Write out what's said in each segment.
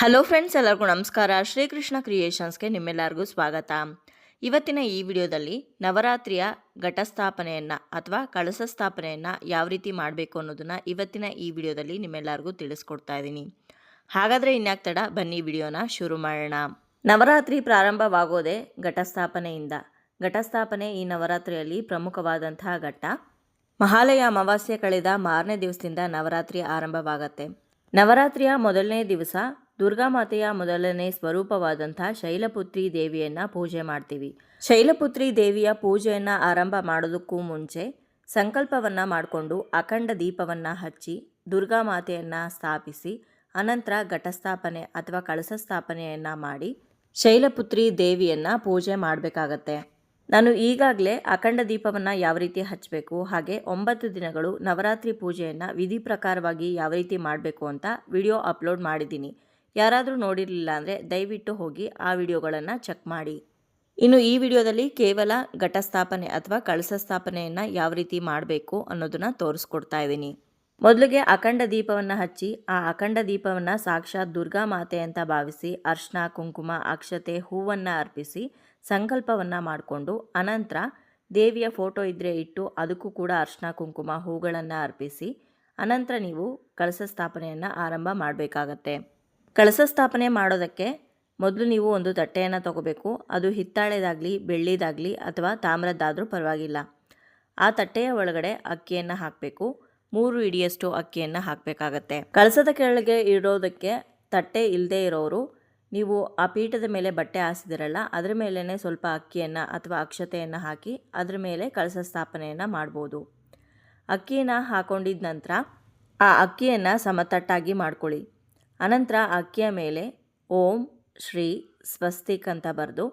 Hello friends ಎಲ್ಲರಿಗೂ ನಮಸ್ಕಾರ. ಶ್ರೀಕೃಷ್ಣ ಕ್ರಿಯೇಷನ್ಸ್ಗೆ ನಿಮ್ಮೆಲ್ಲರಿಗೂ ಸ್ವಾಗತ. ಇವತ್ತಿನ ಈ ವಿಡಿಯೋದಲ್ಲಿ ನವರಾತ್ರಿಯ ಘಟಸ್ಥಾಪನೆಯನ್ನು ಅಥವಾ ಕಳಸ ಸ್ಥಾಪನೆಯನ್ನು ಯಾವ ರೀತಿ ಮಾಡಬೇಕು ಅನ್ನೋದನ್ನು ಇವತ್ತಿನ ಈ ವಿಡಿಯೋದಲ್ಲಿ ನಿಮ್ಮೆಲ್ಲರಿಗೂ ತಿಳಿಸ್ಕೊಡ್ತಾ ಇದ್ದೀನಿ. ಹಾಗಾದರೆ ಇನ್ಯಾಕ್ ತಡ ಬನ್ನಿ ವಿಡಿಯೋನ ಶುರು ಮಾಡೋಣ. ನವರಾತ್ರಿ ಪ್ರಾರಂಭವಾಗೋದೇ ಘಟಸ್ಥಾಪನೆಯಿಂದ. ಘಟಸ್ಥಾಪನೆ ಈ ನವರಾತ್ರಿಯಲ್ಲಿ ಪ್ರಮುಖವಾದಂತಹ ಘಟ್ಟ. ಮಹಾಲಯ ಅಮಾವಾಸ್ಯೆ ಕಳೆದ ಮಾರನೇ ದಿವಸದಿಂದ ನವರಾತ್ರಿ ಆರಂಭವಾಗತ್ತೆ. ನವರಾತ್ರಿಯ ಮೊದಲನೇ ದಿವಸ ದುರ್ಗಾಮಾತೆಯ ಮೊದಲನೇ ಸ್ವರೂಪವಾದಂಥ ಶೈಲಪುತ್ರಿ ದೇವಿಯನ್ನು ಪೂಜೆ ಮಾಡ್ತೀವಿ. ಶೈಲಪುತ್ರಿ ದೇವಿಯ ಪೂಜೆಯನ್ನು ಆರಂಭ ಮಾಡೋದಕ್ಕೂ ಮುಂಚೆ ಸಂಕಲ್ಪವನ್ನು ಮಾಡಿಕೊಂಡು ಅಖಂಡ ದೀಪವನ್ನು ಹಚ್ಚಿ ದುರ್ಗಾಮಾತೆಯನ್ನು ಸ್ಥಾಪಿಸಿ ಅನಂತರ ಘಟಸ್ಥಾಪನೆ ಅಥವಾ ಕಳಸ ಸ್ಥಾಪನೆಯನ್ನು ಮಾಡಿ ಶೈಲಪುತ್ರಿ ದೇವಿಯನ್ನು ಪೂಜೆ ಮಾಡಬೇಕಾಗತ್ತೆ. ನಾನು ಈಗಾಗಲೇ ಅಖಂಡ ದೀಪವನ್ನು ಯಾವ ರೀತಿ ಹಚ್ಚಬೇಕು, ಹಾಗೆ ಒಂಬತ್ತು ದಿನಗಳು ನವರಾತ್ರಿ ಪೂಜೆಯನ್ನು ವಿಧಿ ಪ್ರಕಾರವಾಗಿ ಯಾವ ರೀತಿ ಮಾಡಬೇಕು ಅಂತ ವಿಡಿಯೋ ಅಪ್ಲೋಡ್ ಮಾಡಿದ್ದೀನಿ. ಯಾರಾದರೂ ನೋಡಿರಲಿಲ್ಲ ಅಂದರೆ ದಯವಿಟ್ಟು ಹೋಗಿ ಆ ವಿಡಿಯೋಗಳನ್ನು ಚೆಕ್ ಮಾಡಿ. ಇನ್ನು ಈ ವಿಡಿಯೋದಲ್ಲಿ ಕೇವಲ ಘಟಸ್ಥಾಪನೆ ಅಥವಾ ಕಳಸ ಸ್ಥಾಪನೆಯನ್ನು ಯಾವ ರೀತಿ ಮಾಡಬೇಕು ಅನ್ನೋದನ್ನು ತೋರಿಸ್ಕೊಡ್ತಾ ಇದ್ದೀನಿ. ಮೊದಲಿಗೆ ಅಖಂಡ ದೀಪವನ್ನು ಹಚ್ಚಿ, ಆ ಅಖಂಡ ದೀಪವನ್ನು ಸಾಕ್ಷಾತ್ ದುರ್ಗಾ ಮಾತೆ ಅಂತ ಭಾವಿಸಿ ಅರ್ಶನ, ಕುಂಕುಮ, ಅಕ್ಷತೆ, ಹೂವನ್ನು ಅರ್ಪಿಸಿ ಸಂಕಲ್ಪವನ್ನು ಮಾಡಿಕೊಂಡು, ಅನಂತರ ದೇವಿಯ ಫೋಟೋ ಇದ್ದರೆ ಇಟ್ಟು ಅದಕ್ಕೂ ಕೂಡ ಅರ್ಶನ, ಕುಂಕುಮ, ಹೂಗಳನ್ನು ಅರ್ಪಿಸಿ, ಅನಂತರ ನೀವು ಕಳಸ ಸ್ಥಾಪನೆಯನ್ನು ಆರಂಭ ಮಾಡಬೇಕಾಗತ್ತೆ. ಕಳಸ ಸ್ಥಾಪನೆ ಮಾಡೋದಕ್ಕೆ ಮೊದಲು ನೀವು ಒಂದು ತಟ್ಟೆಯನ್ನು ತಗೋಬೇಕು. ಅದು ಹಿತ್ತಾಳೆದಾಗಲಿ, ಬೆಳ್ಳಿದಾಗಲಿ ಅಥವಾ ತಾಮ್ರದ್ದಾದರೂ ಪರವಾಗಿಲ್ಲ. ಆ ತಟ್ಟೆಯ ಒಳಗಡೆ ಅಕ್ಕಿಯನ್ನು ಹಾಕಬೇಕು. ಮೂರು ಇಡಿಯಷ್ಟು ಅಕ್ಕಿಯನ್ನು ಹಾಕಬೇಕಾಗತ್ತೆ. ಕಳಸದ ಕೆಳಗೆ ಇಡೋದಕ್ಕೆ ತಟ್ಟೆ ಇಲ್ಲದೇ ಇರೋರು, ನೀವು ಆ ಪೀಠದ ಮೇಲೆ ಬಟ್ಟೆ ಹಾಸಿದಿರಲ್ಲ, ಅದರ ಮೇಲೇ ಸ್ವಲ್ಪ ಅಕ್ಕಿಯನ್ನು ಅಥವಾ ಅಕ್ಷತೆಯನ್ನು ಹಾಕಿ ಅದರ ಮೇಲೆ ಕಳಸ ಸ್ಥಾಪನೆಯನ್ನು ಮಾಡ್ಬೋದು. ಅಕ್ಕಿಯನ್ನು ಹಾಕೊಂಡಿದ ನಂತರ ಆ ಅಕ್ಕಿಯನ್ನು ಸಮತಟ್ಟಾಗಿ ಮಾಡ್ಕೊಳ್ಳಿ. ಅನಂತರ ಅಕ್ಕಿಯ ಮೇಲೆ ಓಂ ಶ್ರೀ ಸ್ವಸ್ತಿಕ್ ಅಂತ ಬರೆದು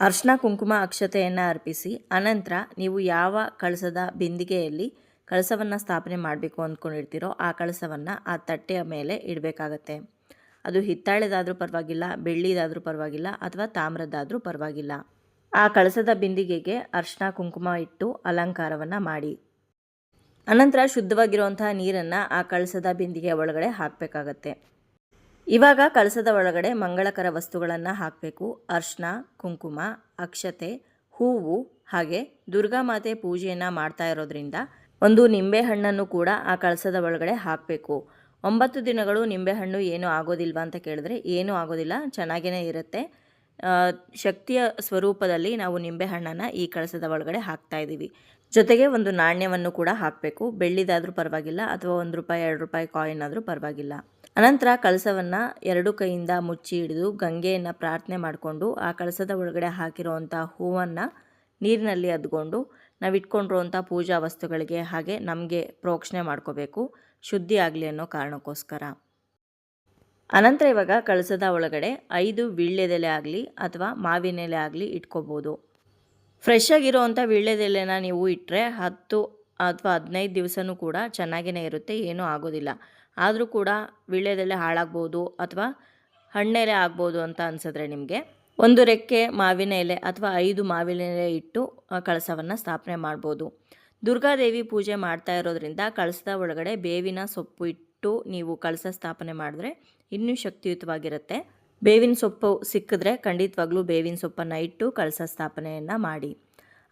ಅರ್ಶನ ಕುಂಕುಮ ಅಕ್ಷತೆಯನ್ನು ಅರ್ಪಿಸಿ, ಅನಂತರ ನೀವು ಯಾವ ಕಳಸದ ಬಿಂದಿಗೆಯಲ್ಲಿ ಕಳಸವನ್ನು ಸ್ಥಾಪನೆ ಮಾಡಬೇಕು ಅಂದ್ಕೊಂಡಿರ್ತೀರೋ ಆ ಕಳಸವನ್ನು ಆ ತಟ್ಟೆಯ ಮೇಲೆ ಇಡಬೇಕಾಗತ್ತೆ. ಅದು ಹಿತ್ತಾಳೆದಾದರೂ ಪರವಾಗಿಲ್ಲ, ಬೆಳ್ಳಿದಾದರೂ ಪರವಾಗಿಲ್ಲ ಅಥವಾ ತಾಮ್ರದ್ದಾದರೂ ಪರವಾಗಿಲ್ಲ. ಆ ಕಳಸದ ಬಿಂದಿಗೆಗೆ ಅರ್ಶನ ಕುಂಕುಮ ಇಟ್ಟು ಅಲಂಕಾರವನ್ನು ಮಾಡಿ. ಅನಂತರ ಶುದ್ಧವಾಗಿರುವಂತಹ ನೀರನ್ನು ಆ ಕಳಸದ ಬಿಂದಿಗೆ ಒಳಗಡೆ ಹಾಕಬೇಕಾಗತ್ತೆ. ಇವಾಗ ಕಳಸದ ಒಳಗಡೆ ಮಂಗಳಕರ ವಸ್ತುಗಳನ್ನು ಹಾಕಬೇಕು. ಅರ್ಶನ, ಕುಂಕುಮ, ಅಕ್ಷತೆ, ಹೂವು ಹಾಗೆ ದುರ್ಗಾಮಾತೆ ಪೂಜೆಯನ್ನು ಮಾಡ್ತಾ ಇರೋದ್ರಿಂದ ಒಂದು ನಿಂಬೆಹಣ್ಣನ್ನು ಕೂಡ ಆ ಕಳಸದ ಒಳಗಡೆ ಹಾಕಬೇಕು. ಒಂಬತ್ತು ದಿನಗಳು ನಿಂಬೆಹಣ್ಣು ಏನೂ ಆಗೋದಿಲ್ವಾ ಅಂತ ಕೇಳಿದ್ರೆ ಏನೂ ಆಗೋದಿಲ್ಲ ಚೆನ್ನಾಗೇ ಇರುತ್ತೆ. ಶಕ್ತಿಯ ಸ್ವರೂಪದಲ್ಲಿ ನಾವು ನಿಂಬೆಹಣ್ಣನ್ನು ಈ ಕಳಸದ ಒಳಗಡೆ ಹಾಕ್ತಾ ಇದ್ದೀವಿ ಜೊತೆಗೆ ಒಂದು ನಾಣ್ಯವನ್ನು ಕೂಡ ಹಾಕಬೇಕು. ಬೆಳ್ಳಿದಾದರೂ ಪರವಾಗಿಲ್ಲ ಅಥವಾ ಒಂದು ರೂಪಾಯಿ, ಎರಡು ರೂಪಾಯಿ ಕಾಯಿನ್ ಆದರೂ ಪರವಾಗಿಲ್ಲ. ಅನಂತರ ಕಳಸವನ್ನು ಎರಡು ಕೈಯಿಂದ ಮುಚ್ಚಿ ಹಿಡಿದು ಗಂಗೆಯನ್ನು ಪ್ರಾರ್ಥನೆ ಮಾಡಿಕೊಂಡು ಆ ಕಳಸದ ಒಳಗಡೆ ಹಾಕಿರುವಂಥ ಹೂವನ್ನು ನೀರಿನಲ್ಲಿ ಅದ್ಕೊಂಡು ನಾವು ಇಟ್ಕೊಂಡಿರುವಂಥ ಪೂಜಾ ವಸ್ತುಗಳಿಗೆ ಹಾಗೆ ನಮಗೆ ಪ್ರೋಕ್ಷಣೆ ಮಾಡ್ಕೋಬೇಕು. ಶುದ್ಧಿ ಆಗಲಿ ಅನ್ನೋ ಕಾರಣಕ್ಕೋಸ್ಕರ. ಅನಂತರ ಇವಾಗ ಕಳಸದ ಒಳಗಡೆ ಐದು ವೀಳ್ಯದೆಲೆ ಆಗಲಿ ಅಥವಾ ಮಾವಿನೆಲೆ ಆಗಲಿ ಇಟ್ಕೋಬೋದು. ಫ್ರೆಶ್ ವೀಳ್ಯದೆಲೆನ ನೀವು ಇಟ್ಟರೆ ಹತ್ತು ಅಥವಾ ಹದಿನೈದು ದಿವಸನೂ ಕೂಡ ಚೆನ್ನಾಗೇ ಇರುತ್ತೆ, ಏನೂ ಆಗೋದಿಲ್ಲ. ಆದರೂ ಕೂಡ ವೀಳ್ಯದೆಲೆ ಹಾಳಾಗ್ಬೋದು ಅಥವಾ ಹಣ್ಣೆಲೆ ಆಗ್ಬೋದು ಅಂತ ಅನಿಸಿದ್ರೆ ನಿಮಗೆ ಒಂದು ರೆಕ್ಕೆ ಮಾವಿನ ಎಲೆ ಅಥವಾ ಐದು ಮಾವಿನ ಎಲೆ ಇಟ್ಟು ಕಳಸವನ್ನು ಸ್ಥಾಪನೆ ಮಾಡ್ಬೋದು. ದುರ್ಗಾದೇವಿ ಪೂಜೆ ಮಾಡ್ತಾ ಇರೋದ್ರಿಂದ ಕಳಸದ ಒಳಗಡೆ ಬೇವಿನ ಸೊಪ್ಪು ಇಟ್ಟು ನೀವು ಕಳಸ ಸ್ಥಾಪನೆ ಮಾಡಿದ್ರೆ ಇನ್ನೂ ಶಕ್ತಿಯುತವಾಗಿರುತ್ತೆ. ಬೇವಿನ ಸೊಪ್ಪು ಸಿಕ್ಕಿದ್ರೆ ಖಂಡಿತವಾಗ್ಲೂ ಬೇವಿನ ಸೊಪ್ಪನ್ನು ಇಟ್ಟು ಕಳಸ ಸ್ಥಾಪನೆಯನ್ನು ಮಾಡಿ.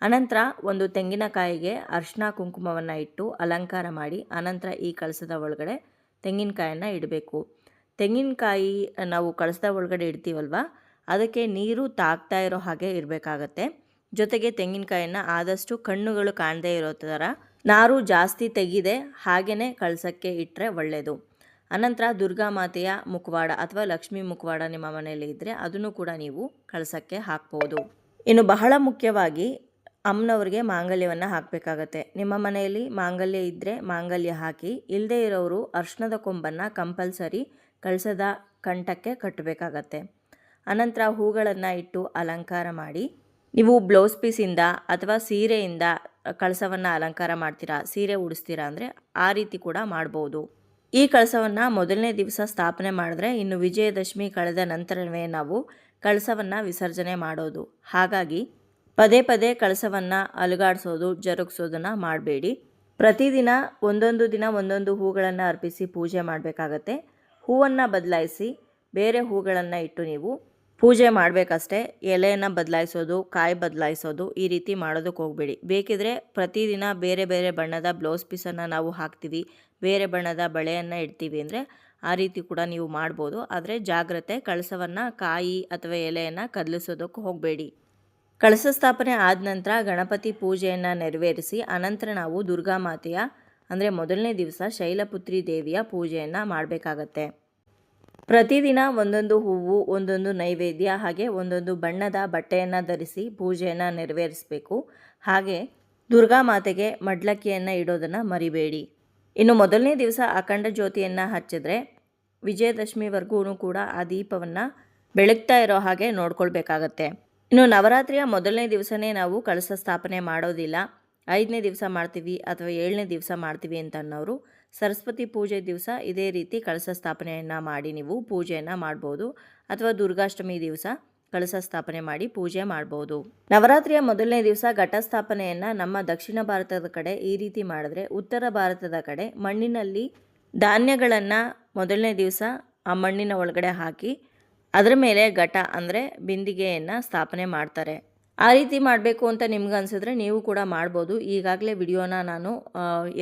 ಅನಂತರ ಒಂದು ತೆಂಗಿನಕಾಯಿಗೆ ಅರ್ಶಿನ ಕುಂಕುಮವನ್ನು ಇಟ್ಟು ಅಲಂಕಾರ ಮಾಡಿ ಅನಂತರ ಈ ಕಳಸದ ಒಳಗಡೆ ತೆಂಗಿನಕಾಯನ್ನು ಇಡಬೇಕು. ತೆಂಗಿನಕಾಯಿ ನಾವು ಕಳಸದ ಒಳಗಡೆ ಇಡ್ತೀವಲ್ವ? ಅದಕ್ಕೆ ನೀರು ತಾಗ್ತಾ ಇರೋ ಹಾಗೆ ಇರಬೇಕಾಗತ್ತೆ. ಜೊತೆಗೆ ತೆಂಗಿನಕಾಯನ್ನು ಆದಷ್ಟು ಕಣ್ಣುಗಳು ಕಾಣದೇ ಇರೋ ಥರ ನಾರು ಜಾಸ್ತಿ ತೆಗೆದೆ ಹಾಗೆಯೇ ಕಳಸಕ್ಕೆ ಇಟ್ಟರೆ ಒಳ್ಳೆಯದು ಅನಂತರ ದುರ್ಗಾ ಮಾತೆಯ ಮುಖವಾಡ ಅಥವಾ ಲಕ್ಷ್ಮೀ ಮುಖವಾಡ ನಿಮ್ಮ ಮನೆಯಲ್ಲಿ ಇದ್ದರೆ ಅದನ್ನು ಕೂಡ ನೀವು ಕಳಸಕ್ಕೆ ಹಾಕ್ಬೋದು. ಇನ್ನು ಬಹಳ ಮುಖ್ಯವಾಗಿ ಅಮ್ಮನವ್ರಿಗೆ ಮಾಂಗಲ್ಯವನ್ನು ಹಾಕಬೇಕಾಗತ್ತೆ. ನಿಮ್ಮ ಮನೆಯಲ್ಲಿ ಮಾಂಗಲ್ಯ ಇದ್ದರೆ ಮಾಂಗಲ್ಯ ಹಾಕಿ ಇಲ್ಲದೇ ಇರೋರು ಅರ್ಶನದ ಕೊಂಬನ್ನು ಕಂಪಲ್ಸರಿ ಕಳಸದ ಕಂಠಕ್ಕೆ ಕಟ್ಟಬೇಕಾಗತ್ತೆ. ಅನಂತರ ಹೂಗಳನ್ನು ಇಟ್ಟು ಅಲಂಕಾರ ಮಾಡಿ, ನೀವು ಬ್ಲೌಸ್ ಪೀಸಿಂದ ಅಥವಾ ಸೀರೆಯಿಂದ ಕಳಸವನ್ನು ಅಲಂಕಾರ ಮಾಡ್ತೀರಾ, ಸೀರೆ ಉಡಿಸ್ತೀರಾ ಅಂದರೆ ಆ ರೀತಿ ಕೂಡ ಮಾಡ್ಬೋದು. ಈ ಕಳಸವನ್ನು ಮೊದಲನೇ ದಿವಸ ಸ್ಥಾಪನೆ ಮಾಡಿದ್ರೆ ಇನ್ನು ವಿಜಯದಶಮಿ ಕಳೆದ ನಂತರವೇ ನಾವು ಕಳಸವನ್ನು ವಿಸರ್ಜನೆ ಮಾಡೋದು. ಹಾಗಾಗಿ ಪದೇ ಪದೇ ಕಳಸವನ್ನು ಅಲುಗಾಡಿಸೋದು, ಜರುಗಿಸೋದನ್ನು ಮಾಡಬೇಡಿ. ಪ್ರತಿದಿನ ಒಂದೊಂದು ದಿನ ಒಂದೊಂದು ಹೂಗಳನ್ನು ಅರ್ಪಿಸಿ ಪೂಜೆ ಮಾಡಬೇಕಾಗತ್ತೆ. ಹೂವನ್ನು ಬದಲಾಯಿಸಿ ಬೇರೆ ಹೂಗಳನ್ನು ಇಟ್ಟು ನೀವು ಪೂಜೆ ಮಾಡಬೇಕಷ್ಟೇ. ಎಲೆಯನ್ನು ಬದಲಾಯಿಸೋದು, ಕಾಯಿ ಬದಲಾಯಿಸೋದು ಈ ರೀತಿ ಮಾಡೋದಕ್ಕೆ ಹೋಗಬೇಡಿ. ಬೇಕಿದ್ರೆ ಪ್ರತಿದಿನ ಬೇರೆ ಬೇರೆ ಬಣ್ಣದ ಬ್ಲೌಸ್ ಪೀಸನ್ನು ನಾವು ಹಾಕ್ತೀವಿ. ಬೇರೆ ಬಣ್ಣದ ಬಳೆಯನ್ನು ಇಡ್ತೀವಿ ಅಂದರೆ ಆ ರೀತಿ ಕೂಡ ನೀವು ಮಾಡ್ಬೋದು. ಆದರೆ ಜಾಗ್ರತೆ, ಕಳಸವನ್ನು ಕಾಯಿ ಅಥವಾ ಎಲೆಯನ್ನು ಕದಲಿಸೋದಕ್ಕೆ ಹೋಗಬೇಡಿ. ಕಳಸ ಸ್ಥಾಪನೆ ಆದ ನಂತರ ಗಣಪತಿ ಪೂಜೆಯನ್ನು ನೆರವೇರಿಸಿ ಅನಂತರ ನಾವು ದುರ್ಗಾ ಮಾತೆಯ ಅಂದರೆ ಮೊದಲನೇ ದಿವಸ ಶೈಲಪುತ್ರಿ ದೇವಿಯ ಪೂಜೆಯನ್ನು ಮಾಡಬೇಕಾಗತ್ತೆ. ಪ್ರತಿದಿನ ಒಂದೊಂದು ಹೂವು, ಒಂದೊಂದು ನೈವೇದ್ಯ ಹಾಗೆ ಒಂದೊಂದು ಬಣ್ಣದ ಬಟ್ಟೆಯನ್ನು ಧರಿಸಿ ಪೂಜೆಯನ್ನು ನೆರವೇರಿಸಬೇಕು. ಹಾಗೆ ದುರ್ಗಾ ಮಾತೆಗೆ ಮಡ್ಲಕ್ಕಿಯನ್ನು ಇಡೋದನ್ನು ಮರಿಬೇಡಿ. ಇನ್ನು ಮೊದಲನೇ ದಿವಸ ಅಖಂಡ ಜ್ಯೋತಿಯನ್ನು ಹಚ್ಚಿದ್ರೆ ವಿಜಯದಶಮಿವರೆಗೂ ಕೂಡ ಆ ದೀಪವನ್ನು ಬೆಳಗ್ತಾ ಇರೋ ಹಾಗೆ ನೋಡ್ಕೊಳ್ಬೇಕಾಗತ್ತೆ. ಇನ್ನು ನವರಾತ್ರಿಯ ಮೊದಲನೇ ದಿವಸನೇ ನಾವು ಕಳಸ ಸ್ಥಾಪನೆ ಮಾಡೋದಿಲ್ಲ. ಐದನೇ ದಿವಸ ಮಾಡ್ತೀವಿ ಅಥವಾ ಏಳನೇ ದಿವಸ ಮಾಡ್ತೀವಿ ಅಂತ ಅನ್ನೋರು ಸರಸ್ವತಿ ಪೂಜೆ ದಿವಸ ಇದೇ ರೀತಿ ಕಳಸ ಸ್ಥಾಪನೆಯನ್ನು ಮಾಡಿ ನೀವು ಪೂಜೆಯನ್ನು ಮಾಡ್ಬೋದು. ಅಥವಾ ದುರ್ಗಾಷ್ಟಮಿ ದಿವಸ ಕಳಸ ಸ್ಥಾಪನೆ ಮಾಡಿ ಪೂಜೆ ಮಾಡಬಹುದು ನವರಾತ್ರಿಯ ಮೊದಲನೇ ದಿವಸ ಘಟ ಸ್ಥಾಪನೆಯನ್ನು ನಮ್ಮ ದಕ್ಷಿಣ ಭಾರತದ ಕಡೆ ಈ ರೀತಿ ಮಾಡಿದ್ರೆ ಉತ್ತರ ಭಾರತದ ಕಡೆ ಮಣ್ಣಿನಲ್ಲಿ ಧಾನ್ಯಗಳನ್ನು ಮೊದಲನೇ ದಿವಸ ಆ ಮಣ್ಣಿನ ಒಳಗಡೆ ಹಾಕಿ ಅದರ ಮೇಲೆ ಘಟ ಅಂದರೆ ಬಿಂದಿಗೆಯನ್ನು ಸ್ಥಾಪನೆ ಮಾಡ್ತಾರೆ. ಆ ರೀತಿ ಮಾಡಬೇಕು ಅಂತ ನಿಮ್ಗೆ ಅನ್ಸಿದ್ರೆ ನೀವು ಕೂಡ ಮಾಡ್ಬೋದು. ಈಗಾಗಲೇ ವಿಡಿಯೋನ ನಾನು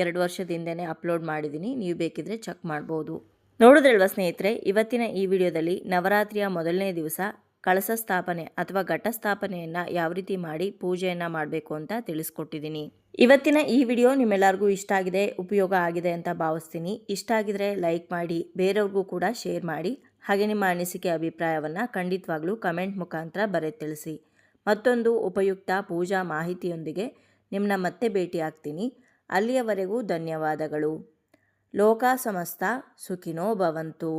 ಎರಡು ವರ್ಷದಿಂದನೇ ಅಪ್ಲೋಡ್ ಮಾಡಿದ್ದೀನಿ. ನೀವು ಬೇಕಿದ್ರೆ ಚೆಕ್ ಮಾಡ್ಬೋದು. ನೋಡಿದ್ರಲ್ವ ಸ್ನೇಹಿತರೆ, ಇವತ್ತಿನ ಈ ವಿಡಿಯೋದಲ್ಲಿ ನವರಾತ್ರಿಯ ಮೊದಲನೇ ದಿವಸ ಕಳಸ ಸ್ಥಾಪನೆ ಅಥವಾ ಘಟ ಸ್ಥಾಪನೆಯನ್ನು ಯಾವ ರೀತಿ ಮಾಡಿ ಪೂಜೆಯನ್ನು ಮಾಡಬೇಕು ಅಂತ ತಿಳಿಸ್ಕೊಟ್ಟಿದ್ದೀನಿ. ಇವತ್ತಿನ ಈ ವಿಡಿಯೋ ನಿಮ್ಮೆಲ್ಲರಿಗೂ ಇಷ್ಟ ಆಗಿದೆ, ಉಪಯೋಗ ಆಗಿದೆ ಅಂತ ಭಾವಿಸ್ತೀನಿ. ಇಷ್ಟ ಆಗಿದ್ರೆ ಲೈಕ್ ಮಾಡಿ, ಬೇರೆಯವ್ರಿಗೂ ಕೂಡ ಶೇರ್ ಮಾಡಿ. ಹಾಗೆ ನಿಮ್ಮ ಅನಿಸಿಕೆ, ಅಭಿಪ್ರಾಯವನ್ನು ಖಂಡಿತವಾಗ್ಲೂ ಕಮೆಂಟ್ ಮುಖಾಂತರ ಬರೆ ತಿಳಿಸಿ. ಮತ್ತೊಂದು ಉಪಯುಕ್ತ ಪೂಜಾ ಮಾಹಿತಿಯೊಂದಿಗೆ ನಿಮ್ಮನ್ನ ಮತ್ತೆ ಭೇಟಿ ಆಗ್ತೀನಿ. ಅಲ್ಲಿಯವರೆಗೂ ಧನ್ಯವಾದಗಳು. ಲೋಕ ಸಮಸ್ತ, ಸುಖಿನೋ ಭವಂತು.